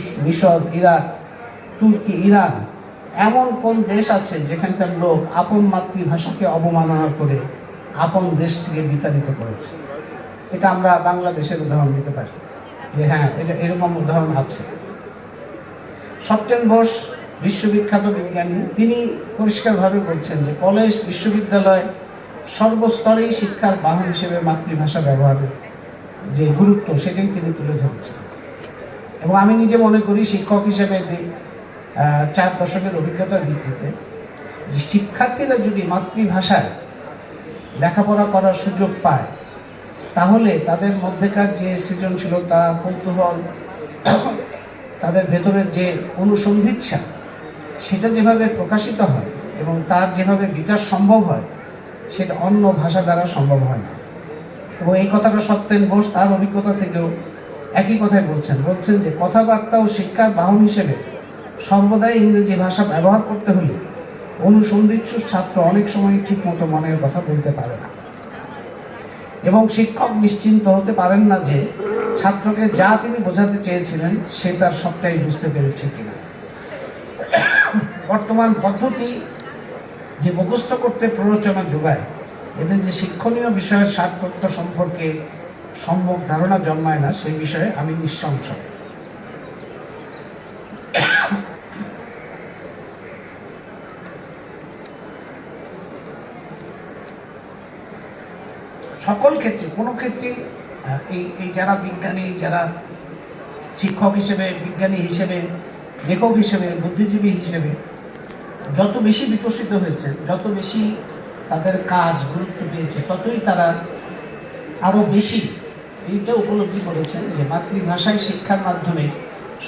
রুশ মিশর, ইরাক, তুর্কি, ইরান, এমন কোন দেশ আছে যেখানকার লোক আপন মাতৃভাষাকে অবমাননা করে আপন দেশ থেকে বিতাড়িত করেছে? এটা আমরা বাংলাদেশের উদাহরণ দিতে পারি। যে হ্যাঁ এটা এরকম উদাহরণ আছে। সত্যেন বোস, বিশ্ববিখ্যাত বিজ্ঞানী, তিনি পরিষ্কারভাবে বলছেন যে কলেজ, বিশ্ববিদ্যালয় সর্বস্তরেই শিক্ষার বাহন হিসেবে মাতৃভাষা ব্যবহারের যে গুরুত্ব, সেটাই তিনি তুলে ধরেছেন। এবং আমি নিজে মনে করি শিক্ষক হিসেবে চার দশকের অভিজ্ঞতার ভিত্তিতে যে শিক্ষার্থীরা যদি মাতৃভাষায় লেখাপড়া করার সুযোগ পায়, তাহলে তাদের মধ্যেকার যে সৃজনশীলতা, কৌতূহল, তাদের ভেতরের যে অনুসন্ধিচ্ছা, সেটা যেভাবে প্রকাশিত হয় এবং তার যেভাবে বিকাশ সম্ভব হয়, সেটা অন্য ভাষা দ্বারা সম্ভব হয় না। এবং এই কথাটা সত্যেন বোস তার অভিজ্ঞতা থেকেও একই কথাই বলছেন। বলছেন যে, কথাবার্তা ও শিক্ষার বাহন হিসেবে সর্বদাই ইংরেজি ভাষা ব্যবহার করতে হলে অনুসন্ধিৎসু ছাত্র অনেক সময় ঠিক মতো মনের কথা বলতে পারে না। এবং শিক্ষক নিশ্চিন্ত হতে পারেন না যে, ছাত্রকে যা তিনি বোঝাতে চেয়েছিলেন, সে তার সবটাই বুঝতে পেরেছে কিনা। বর্তমান পদ্ধতি যে মুখস্থ করতে প্ররোচনা যোগায় এতে যে শিক্ষণীয় বিষয়ের সারতত্ত্ব সম্পর্কে সম্যক ধারণা জন্মায় না, সেই বিষয়ে আমি নিঃসংশয় সকল ক্ষেত্রে, কোনো ক্ষেত্রেই এই এই যারা বিজ্ঞানী, যারা শিক্ষক হিসেবে, বিজ্ঞানী হিসেবে, লেখক হিসেবে, বুদ্ধিজীবী হিসেবে, যত বেশি বিকশিত হয়েছে, যত বেশি তাদের কাজ গুরুত্ব পেয়েছে, ততই তারা আরও বেশি এইটা উপলব্ধি করেছেন যে মাতৃভাষায় শিক্ষার মাধ্যমে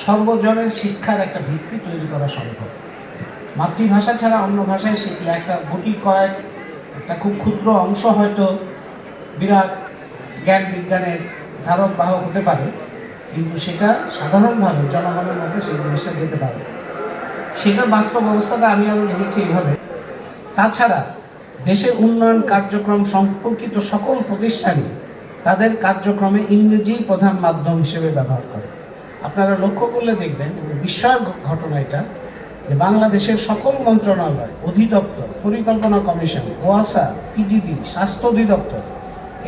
সর্বজনের শিক্ষার একটা ভিত্তি তৈরি করা সম্ভব। মাতৃভাষা ছাড়া অন্য ভাষায় শিখলে একটা গুটি কয়েক, একটা খুব ক্ষুদ্র অংশ হয়তো বিরাট জ্ঞান বিজ্ঞানের ধারক বাহক হতে পারে, কিন্তু সেটা সাধারণভাবে জনগণের মধ্যে সেই জিনিসটা যেতে পারে। সেটার বাস্তব অবস্থাটা আমি আরও লিখেছি এইভাবে। তাছাড়া দেশের উন্নয়ন কার্যক্রম সম্পর্কিত সকল প্রতিষ্ঠানই তাদের কার্যক্রমে ইংরেজি প্রধান মাধ্যম হিসেবে ব্যবহার করে। আপনারা লক্ষ্য করলে দেখবেন বিস্ময়ের ঘটনা এটা যে বাংলাদেশের সকল মন্ত্রণালয়, অধিদপ্তর, পরিকল্পনা কমিশন, ওয়াসা পিডিবি স্বাস্থ্য অধিদপ্তর,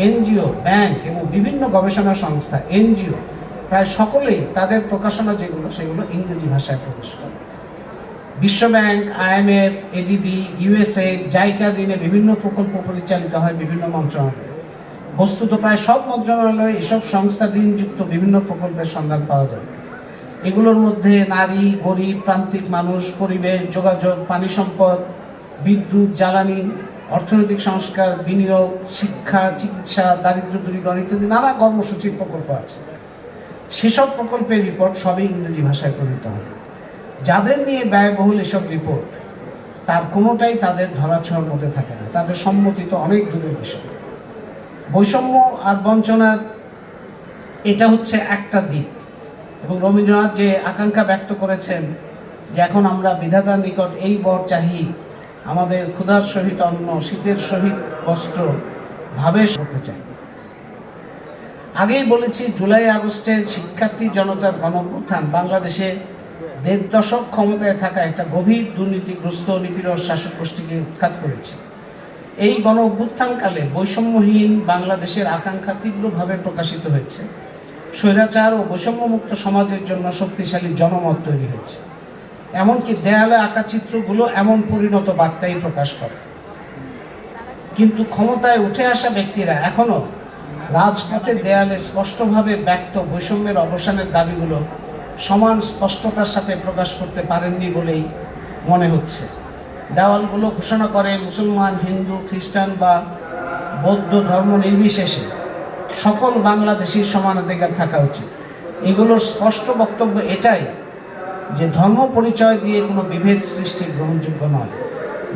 এনজিও, ব্যাংক এবং বিভিন্ন গবেষণা সংস্থা, এনজিও, প্রায় সকলেই তাদের প্রকাশনা যেগুলো, সেগুলো ইংরেজি ভাষায় প্রকাশ করে। বিশ্বব্যাংক আইএমএফ এডিবি ইউএসএ জাইকা দিনে বিভিন্ন প্রকল্প পরিচালিত হয় বিভিন্ন মন্ত্রণালয়ে। বস্তুত প্রায় সব মন্ত্রণালয়ে, এসব সংস্থা ঋণযুক্ত বিভিন্ন প্রকল্পের সন্ধান পাওয়া যায়। এগুলোর মধ্যে নারী, গরিব, প্রান্তিক মানুষ, পরিবেশ, যোগাযোগ, পানি সম্পদ, বিদ্যুৎ, জ্বালানি, অর্থনৈতিক সংস্কার, বিনিয়োগ, শিক্ষা, চিকিৎসা, দারিদ্র দূরীকরণ ইত্যাদি নানা কর্মসূচির প্রকল্প আছে। সেসব প্রকল্পের রিপোর্ট সবই ইংরেজি ভাষায় প্রণীত হয়। যাদের নিয়ে ব্যয়বহুল এসব রিপোর্ট তার কোনোটাই তাদের ধরাছোঁয়ার মধ্যে থাকে না। তাদের সম্মতি তো অনেক দূরের বিষয়। বৈষম্য আর বঞ্চনার এটা হচ্ছে একটা দিক। এবং রবীন্দ্রনাথ যে আকাঙ্ক্ষা ব্যক্ত করেছেন যে এখন আমরা বিধাতার নিকট এই বর চাহি, আমাদের ক্ষুধার সহিত অন্ন, শীতের সহিত বস্ত্র, ভাবে করতে চাই। আগেই বলেছি, জুলাই আগস্টের শিক্ষার্থী জনতার গণপ্রত্থান বাংলাদেশে দেড় দশক ক্ষমতায় থাকা একটা গভীর দুর্নীতিগ্রস্ত নিপীড় শাসক গোষ্ঠীকে উৎখাত করেছে। এই গণ অভ্যুত্থানকালে বৈষম্যহীন বাংলাদেশের আকাঙ্ক্ষা তীব্রভাবে প্রকাশিত হয়েছে। স্বৈরাচার ও বৈষম্যমুক্ত সমাজের জন্য শক্তিশালী জনমত তৈরি হয়েছে। এমনকি দেয়ালে আঁকা চিত্রগুলো এমন পরিণত বার্তাই প্রকাশ করে। কিন্তু ক্ষমতায় উঠে আসা ব্যক্তিরা এখনও রাজপথে দেয়ালে স্পষ্টভাবে ব্যক্ত বৈষম্যের অবসানের দাবিগুলো সমান স্পষ্টতার সাথে প্রকাশ করতে পারেননি বলেই মনে হচ্ছে। দেওয়ালগুলো ঘোষণা করে মুসলমান, হিন্দু, খ্রিস্টান বা বৌদ্ধ ধর্ম নির্বিশেষে সকল বাংলাদেশির সমান অধিকার থাকা উচিত। এগুলোর স্পষ্ট বক্তব্য এটাই যে ধর্ম পরিচয় দিয়ে কোনো বিভেদ সৃষ্টি গ্রহণযোগ্য নয়।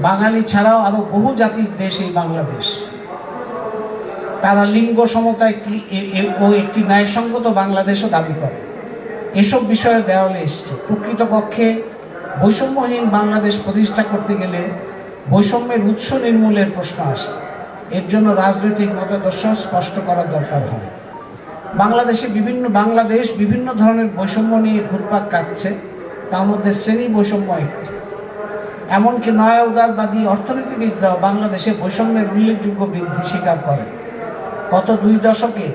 বাঙালি ছাড়াও আরও বহু জাতির দেশ এই বাংলাদেশ। তারা লিঙ্গ সমতা একটি ও একটি ন্যায়সঙ্গত বাংলাদেশও দাবি করে। এসব বিষয়ে দেওয়ালে এসছে। প্রকৃতপক্ষে বৈষম্যহীন বাংলাদেশ প্রতিষ্ঠা করতে গেলে বৈষম্যের উৎস নির্মূলের প্রশ্ন আসে। এর জন্য রাজনৈতিক মতাদর্শ স্পষ্ট করার দরকার হয়। বাংলাদেশে বিভিন্ন বাংলাদেশ বিভিন্ন ধরনের বৈষম্য নিয়ে ঘুরপাক কাটছে তার মধ্যে শ্রেণি বৈষম্য একটি। এমনকি নয়া উদারবাদী অর্থনীতিবিদরাও বাংলাদেশে বৈষম্যের উল্লেখযোগ্য বৃদ্ধি স্বীকার করে গত দুই দশকে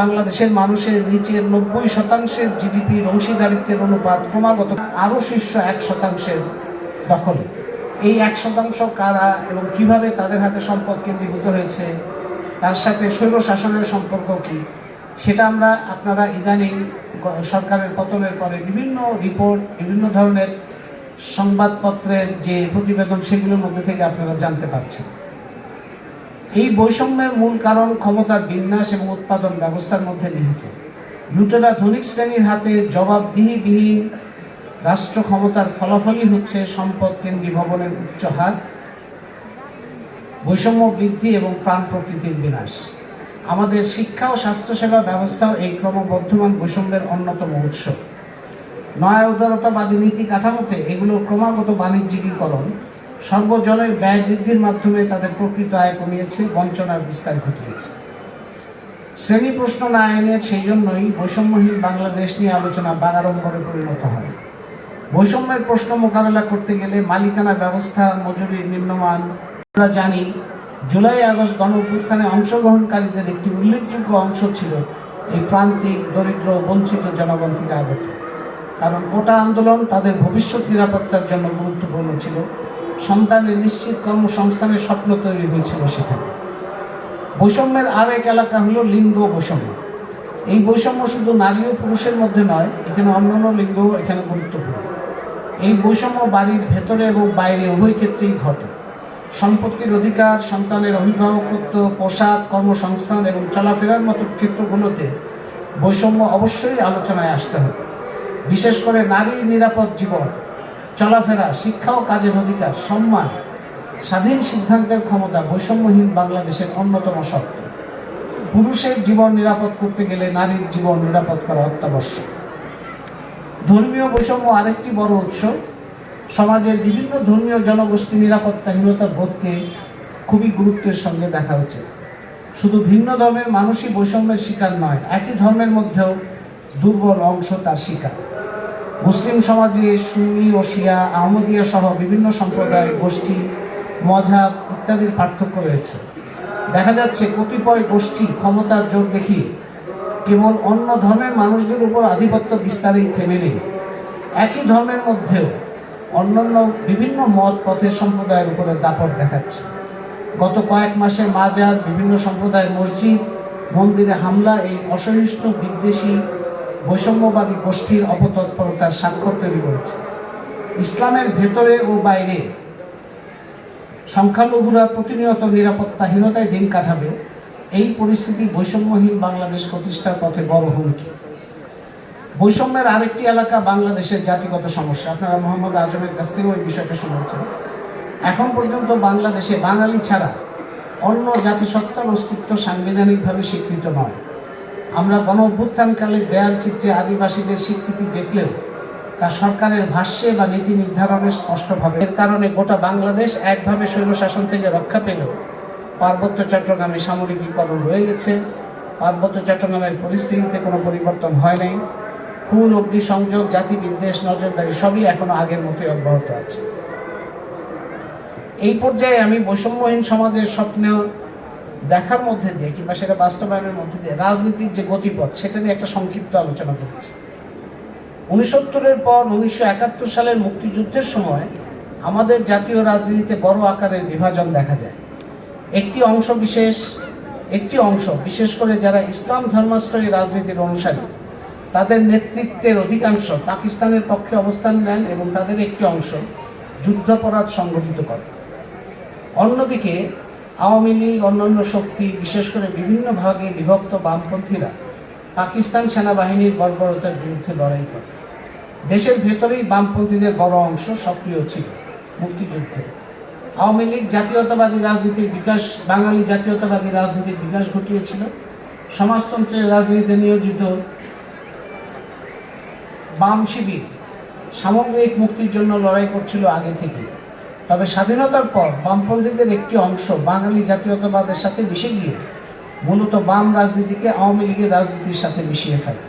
বাংলাদেশের মানুষের নিচের নব্বই শতাংশের জিডিপির অংশীদারিত্বের অনুপাত ক্রমাগত আরও শীর্ষ এক শতাংশের দখলে। এই এক শতাংশ কারা এবং কীভাবে তাদের হাতে সম্পদ কেন্দ্রীভূত হয়েছে, তার সাথে স্বৈর শাসনের সম্পর্ক কি, সেটা আমরা আপনারা ইদানিং সরকারের পতনের পরে বিভিন্ন রিপোর্ট বিভিন্ন ধরনের সংবাদপত্রের যে প্রতিবেদন, সেগুলোর মধ্যে থেকে আপনারা জানতে পারছেন। এই বৈষম্যের মূল কারণ ক্ষমতার বিন্যাস এবং উৎপাদন ব্যবস্থার মধ্যে নিহিত। লুটেরা ধনিক শ্রেণির হাতে জবাবদিহিবিহীন রাষ্ট্র ক্ষমতার ফলাফলই হচ্ছে সম্পদ কেন্দ্রী ভবনের উচ্চ হার, বৈষম্য বৃদ্ধি এবং প্রাণ প্রকৃতির বিনাশ। আমাদের শিক্ষা ও স্বাস্থ্যসেবা ব্যবস্থাও এই ক্রমবর্ধমান বৈষম্যের অন্যতম উৎস। নয়া উদারতাবাদী নীতি কাঠামোতে এগুলো ক্রমাগত বাণিজ্যিকীকরণ সর্বজনের ব্যয় বৃদ্ধির মাধ্যমে তাদের প্রকৃত আয় কমিয়েছে, বঞ্চনার বিস্তার ঘটিয়েছে। শ্রেণি প্রশ্ন না এনে সেই জন্যই বৈষম্যহীন বাংলাদেশ নিয়ে আলোচনা বাগাড়ম্বরে পরিণত হয়। বৈষম্যের প্রশ্ন মোকাবেলা করতে গেলে মালিকানা ব্যবস্থা, মজুরির নিম্নমান, আমরা জানি জুলাই আগস্ট গণ অভ্যুত্থানে অংশগ্রহণকারীদের একটি উল্লেখযোগ্য অংশ ছিল এই প্রান্তিক, দরিদ্র, বঞ্চিত জনগণ থেকে আগত। কারণ গোটা আন্দোলন তাদের ভবিষ্যৎ নিরাপত্তার জন্য গুরুত্বপূর্ণ ছিল। সন্তানের নিশ্চিত কর্মসংস্থানের স্বপ্ন তৈরি হয়েছিল সেখানে। বৈষম্যের আর এক এলাকা হলো লিঙ্গ বৈষম্য। এই বৈষম্য শুধু নারী ও পুরুষের মধ্যে নয়, এখানে অন্যান্য লিঙ্গ এখানে গুরুত্বপূর্ণ। এই বৈষম্য বাড়ির ভেতরে এবং বাইরে উভয় ক্ষেত্রেই ঘটে। সম্পত্তির অধিকার, সন্তানের অভিভাবকত্ব, পোশাক, কর্মসংস্থান এবং চলাফেরার মতো ক্ষেত্রগুলোতে বৈষম্য অবশ্যই আলোচনায় আসতে হবে। বিশেষ করে নারীর নিরাপদ জীবন। চলাফেরা, শিক্ষা ও কাজের অধিকার, সম্মান, স্বাধীন সিদ্ধান্তের ক্ষমতা বৈষম্যহীন বাংলাদেশের অন্যতম শর্ত পুরুষের জীবন নিরাপদ করতে গেলে নারীর জীবন নিরাপদ করা অত্যাবশ্যক। ধর্মীয় বৈষম্য আরেকটি বড় উৎস। সমাজের বিভিন্ন ধর্মীয় জনগোষ্ঠী নিরাপত্তাহীনতা বোধকে খুবই গুরুত্বের সঙ্গে দেখা উচিত। শুধু ভিন্ন ধর্মের মানুষই বৈষম্যের শিকার নয়, একই ধর্মের মধ্যেও দুর্বল অংশ তার শিকার। মুসলিম সমাজে সুন্নি ও শিয়া আহমদিয়া সহ বিভিন্ন সম্প্রদায়, গোষ্ঠী, মজাব ইত্যাদির পার্থক্য রয়েছে। দেখা যাচ্ছে কতিপয় গোষ্ঠী ক্ষমতার জোর দেখিয়ে কেবল অন্য ধর্মের মানুষদের উপর আধিপত্য বিস্তারেই থেমে নেই। একই ধর্মের মধ্যেও অন্যান্য বিভিন্ন মত পথের সম্প্রদায়ের উপরে দাপট দেখাচ্ছে। গত কয়েক মাসে মাজার, বিভিন্ন সম্প্রদায়ের মসজিদ, মন্দিরে হামলা, এই অসহিষ্ণু বিদ্বেষী বৈষম্যবাদী গোষ্ঠীর অপতৎপরতার স্বাক্ষর তৈরি করেছে। ইসলামের ভেতরে ও বাইরে সংখ্যালঘুরা প্রতিনিয়ত নিরাপত্তাহীনতায় দিন কাটাবে, এই পরিস্থিতি বৈষম্যহীন বাংলাদেশ প্রতিষ্ঠার পথে বড় হুমকি। বৈষম্যের আরেকটি এলাকা বাংলাদেশের জাতিগত সমস্যা। আপনারা মোহাম্মদ আজমের কাছ থেকে ওই বিষয়টা শুনেছেন। এখন পর্যন্ত বাংলাদেশে বাঙালি ছাড়া অন্য জাতিসত্তার অস্তিত্ব সাংবিধানিকভাবে স্বীকৃত নয়। আমরা গণ অভ্যুত্থানকালে দেয়াল চিত্রে আদিবাসীদের স্বীকৃতি দেখলেও তা সরকারের ভাষ্যে বা নীতি নির্ধারণে স্পষ্টভাবে। এর কারণে গোটা বাংলাদেশ একভাবে স্বৈরশাসন থেকে রক্ষা পেলেও পার্বত্য চট্টগ্রামে সামরিকীকরণ রয়ে গেছে। পার্বত্য চট্টগ্রামের পরিস্থিতিতে কোনো পরিবর্তন হয় নাই। খুন, অগ্নিসংযোগ জাতি বিদ্বেষ নজরদারি সবই এখনও আগের মতোই অব্যাহত আছে। এই পর্যায়ে আমি বৈষম্যহীন সমাজের স্বপ্ন দেখার মধ্যে দিয়ে কিংবা সেটা বাস্তবায়নের মধ্যে দিয়ে রাজনীতির যে গতিপথ, সেটা নিয়ে একটা সংক্ষিপ্ত আলোচনা করেছি। উনিশত্তরের পর উনিশশো একাত্তর সালের মুক্তিযুদ্ধের সময় আমাদের জাতীয় রাজনীতিতে বড় আকারের বিভাজন দেখা যায়। একটি অংশ বিশেষ, একটি অংশ বিশেষ করে যারা ইসলাম ধর্মাশ্রয়ী রাজনীতির অনুসারী, তাদের নেতৃত্বের অধিকাংশ পাকিস্তানের পক্ষে অবস্থান নেন এবং তাদের একটি অংশ যুদ্ধাপরাধ সংগঠিত করে। অন্যদিকে আওয়ামী লীগ, অন্যান্য শক্তি, বিশেষ করে বিভিন্ন ভাগে বিভক্ত বামপন্থীরা পাকিস্তান সেনাবাহিনীর বর্বরতার বিরুদ্ধে লড়াই করে। দেশের ভেতরেই বামপন্থীদের বড় অংশ সক্রিয় ছিল মুক্তিযুদ্ধে। আওয়ামী লীগ জাতীয়তাবাদী রাজনীতির বিকাশ, বাঙালি জাতীয়তাবাদী রাজনীতির বিকাশ ঘটিয়েছিল। সমাজতন্ত্রের রাজনীতিতে নিয়োজিত বাম শিবির সামগ্রিক মুক্তির জন্য লড়াই করছিল আগে থেকে তবে স্বাধীনতার পর বামপন্থীদের একটি অংশ বাঙালি জাতীয়তাবাদের সাথে মিশে গিয়ে মূলত বাম রাজনীতিকে আওয়ামী লীগের রাজনীতির সাথে মিশিয়ে ফেলে।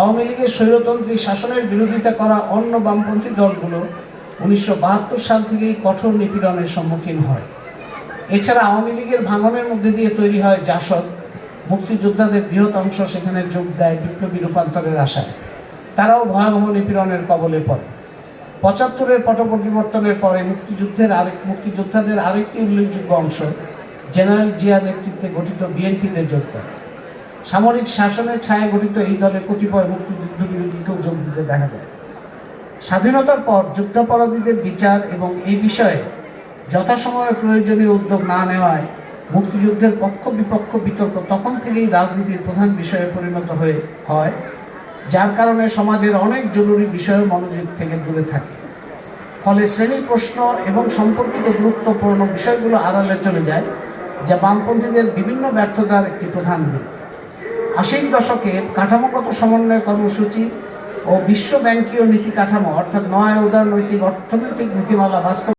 আওয়ামী লীগের স্বৈরতন্ত্রী শাসনের বিরোধিতা করা অন্য বামপন্থী দলগুলো উনিশশো বাহাত্তর সাল থেকেই কঠোর নিপীড়নের সম্মুখীন হয়। এছাড়া আওয়ামী লীগের ভাঙনের মধ্যে দিয়ে তৈরি হয় জাসদ। মুক্তিযোদ্ধাদের বৃহৎ অংশ সেখানে যোগ দেয় বিপ্লবী রূপান্তরের আশায়। তারাও ভয়াবহ নিপীড়নের কবলে পড়ে। পঁচাত্তরের পট পরিবর্তনের পরে মুক্তিযুদ্ধের আরেক মুক্তিযোদ্ধাদের আরেকটি উল্লেখযোগ্য অংশ, জেনারেল জিয়া নেতৃত্বে গঠিত বিএনপিদের যোগদান সামরিক শাসনের ছায়া গঠিত এই দলে কতিপয় মুক্তিযুদ্ধ বিরোধীকেও যোগ দিতে দেখা যায়। স্বাধীনতার পর যুদ্ধাপরাধীদের বিচার এবং এই বিষয়ে যথাসময়ে প্রয়োজনীয় উদ্যোগ না নেওয়ায় মুক্তিযুদ্ধের পক্ষ বিপক্ষ বিতর্ক তখন থেকেই রাজনীতির প্রধান বিষয়ে পরিণত হয়ে হয়। যার কারণে সমাজের অনেক জরুরি বিষয়ে মনোযোগ থেকে দূরে থাকে। ফলে শ্রেণি প্রশ্ন এবং সম্পর্কিত গুরুত্বপূর্ণ বিষয়গুলো আড়ালে চলে যায়, যা বামপন্থীদের বিভিন্ন ব্যর্থতার একটি প্রধান দিক। আশির দশকে কাঠামোগত সমন্বয় কর্মসূচি ও বিশ্ব ব্যাংকীয় নীতি কাঠামো, অর্থাৎ নয় উদারনৈতিক অর্থনৈতিক নীতিমালা বাস্তব